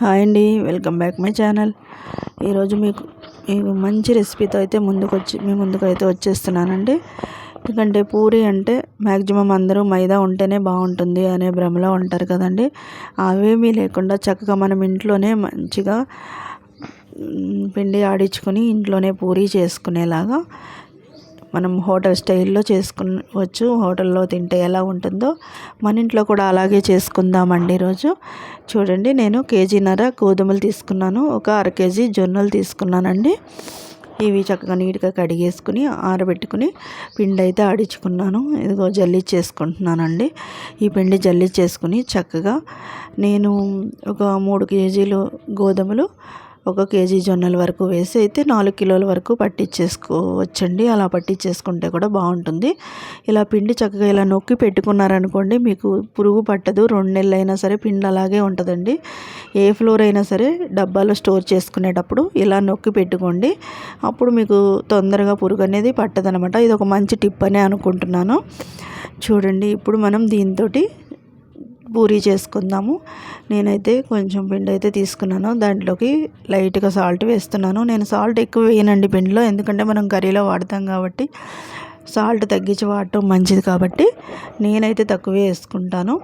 Hi అండి welcome back my channel. ఈరోజు మీకు మీకు మంచి రెసిపీతో అయితే ముందుకు వచ్చి మీ ముందుకు అయితే వచ్చేస్తున్నానండి. ఎందుకంటే పూరి అంటే మ్యాక్సిమం అందరూ మైదా ఉంటేనే బాగుంటుంది అనే భ్రమలో ఉంటారు కదండి. అవేమీ లేకుండా చక్కగా మనం ఇంట్లోనే మంచిగా పిండి ఆడించుకొని ఇంట్లోనే పూరి చేసుకునేలాగా మనం హోటల్ స్టైల్లో చేసుకోవచ్చు హోటల్లో తింటే ఎలా ఉంటుందో మన ఇంట్లో కూడా అలాగే చేసుకుందామండి ఈరోజు. చూడండి నేను కేజీన్నర గోధుమలు తీసుకున్నాను ఒక అర కేజీ జొన్నలు తీసుకున్నానండి. ఇవి చక్కగా నీట్గా కడిగేసుకుని ఆరబెట్టుకుని పిండి అయితే ఆడించుకున్నాను. ఇదిగో జల్లి చేసుకుంటున్నానండి. ఈ పిండి జల్లి చేసుకుని చక్కగా నేను ఒక మూడు కేజీలు గోధుమలు ఒక కేజీ జొన్నల వరకు వేసి అయితే నాలుగు కిలోల వరకు పట్టించేసుకోవచ్చండి. అలా పట్టించేసుకుంటే కూడా బాగుంటుంది. ఇలా పిండి చక్కగా ఇలా నొక్కి పెట్టుకున్నారనుకోండి మీకు పురుగు పట్టదు. రెండు నెలలు అయినా సరే పిండి అలాగే ఉంటుందండి. ఏ ఫ్లోర్ అయినా సరే డబ్బాలో స్టోర్ చేసుకునేటప్పుడు ఇలా నొక్కి పెట్టుకోండి. అప్పుడు మీకు తొందరగా పురుగు అనేది పట్టదనమాట. ఇది ఒక మంచి టిప్ అనే అనుకుంటున్నాను. చూడండి ఇప్పుడు మనం దీంతో పూరీ చేసుకుందాము. నేనైతే కొంచెం పిండి అయితే తీసుకున్నాను. దాంట్లోకి లైట్గా సాల్ట్ వేస్తున్నాను. నేను సాల్ట్ ఎక్కువ వేయనండి పిండిలో ఎందుకంటే మనం కర్రీలో వాడతాం కాబట్టి. సాల్ట్ తగ్గించి వాడటం మంచిది కాబట్టి నేనైతే తక్కువే వేసుకుంటాను.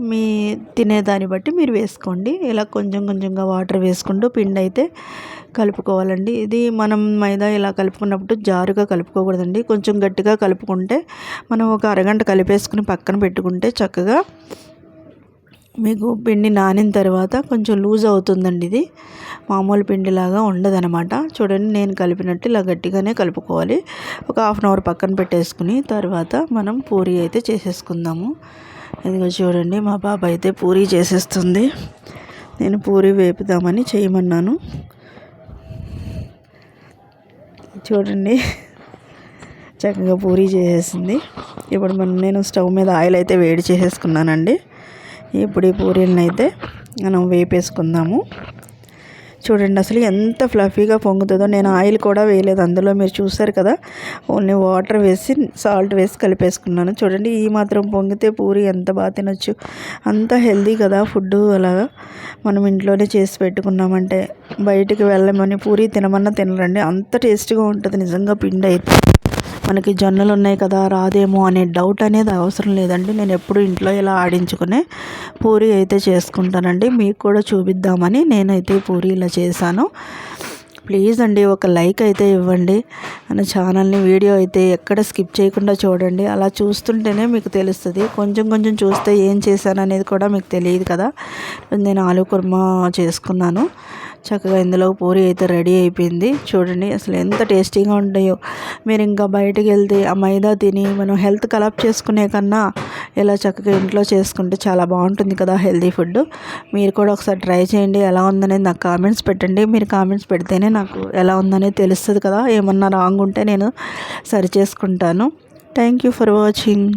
మీ తినేదాన్ని బట్టి మీరు వేసుకోండి. ఇలా కొంచెం కొంచెంగా వాటర్ వేసుకుంటూ పిండి అయితే కలుపుకోవాలండి. ఇది మనం మైదా ఇలా కలుపుకున్నప్పుడు జారుగా కలుపుకోకూడదండి. కొంచెం గట్టిగా కలుపుకుంటే మనం ఒక అరగంట కలిపేసుకుని పక్కన పెట్టుకుంటే చక్కగా మీకు పిండి నానిన తర్వాత కొంచెం లూజ్ అవుతుందండి ఇది. మామూలు పిండిలాగా ఉండదనమాట చూడండి నేను కలిపినట్టు ఇలా గట్టిగానే కలుపుకోవాలి. ఒక హాఫ్ అన్ అవర్ పక్కన పెట్టేసుకుని తర్వాత మనం పూరి అయితే చేసేసుకుందాము. ఇదిగో చూడండి మా పాప అయితే పూరి చేసేస్తుంది. నేను పూరి వేపుదామని చేయమన్నాను. చూడండి చక్కగా పూరి చేసేసింది. ఇప్పుడు మనం నేను స్టవ్ మీద ఆయిల్ అయితే వేడి చేసేసుకున్నానండి. ఇప్పుడు ఈ పూరీలను అయితే మనం వేపేసుకుందాము. చూడండి అసలు ఎంత ఫ్లఫీగా పొంగుతుందో. నేను ఆయిల్ కూడా వేయలేదు అందులో మీరు చూసారు కదా. ఓన్లీ వాటర్ వేసి సాల్ట్ వేసి కలిపేసుకున్నాను. చూడండి ఈ మాత్రం పొంగితే పూరి ఎంత బాగా తినొచ్చు. అంత హెల్దీ కదా ఫుడ్ అలాగా. మనం ఇంట్లోనే చేసి పెట్టుకున్నామంటే బయటికి వెళ్ళమని పూరి తినమన్నా తినరండి. అంత టేస్ట్గా ఉంటుంది నిజంగా పిండి అయితే. మనకి జొన్నలు ఉన్నాయి కదా రాదేమో అనే డౌట్ అనేది అవసరం లేదండి. నేను ఎప్పుడు ఇంట్లో ఇలా ఆడించుకునే పూరి అయితే చేసుకుంటానండి. మీకు కూడా చూపిద్దామని నేనైతే పూరి ఇలా చేశాను. ప్లీజ్ అండి ఒక లైక్ అయితే ఇవ్వండి. మన ఛానల్ని వీడియో అయితే ఎక్కడ స్కిప్ చేయకుండా చూడండి. అలా చూస్తుంటేనే మీకు తెలుస్తుంది. కొంచెం కొంచెం చూస్తే ఏం చేశాను అనేది కూడా మీకు తెలియదు కదా. నేను ఆలు కుర్మా చేసుకున్నాను. చక్కగా ఇందులో పూరి అయితే రెడీ అయిపోయింది. చూడండి అసలు ఎంత టేస్టీగా ఉంటాయో. మీరు ఇంకా బయటకు వెళ్తే ఆ మైదా తిని మనం హెల్త్ కలప్ చేసుకునే కన్నా ఇలా చక్కగా ఇంట్లో చేసుకుంటే చాలా బాగుంటుంది కదా హెల్తీ ఫుడ్ మీరు కూడా ఒకసారి ట్రై చేయండి. ఎలా ఉందనేది నాకు కామెంట్స్ పెట్టండి. మీరు కామెంట్స్ పెడితేనే నాకు ఎలా ఉందనేది తెలుస్తుంది కదా ఏమన్నా రాంగ్ ఉంటే నేను సరి చేసుకుంటాను. Thank you for watching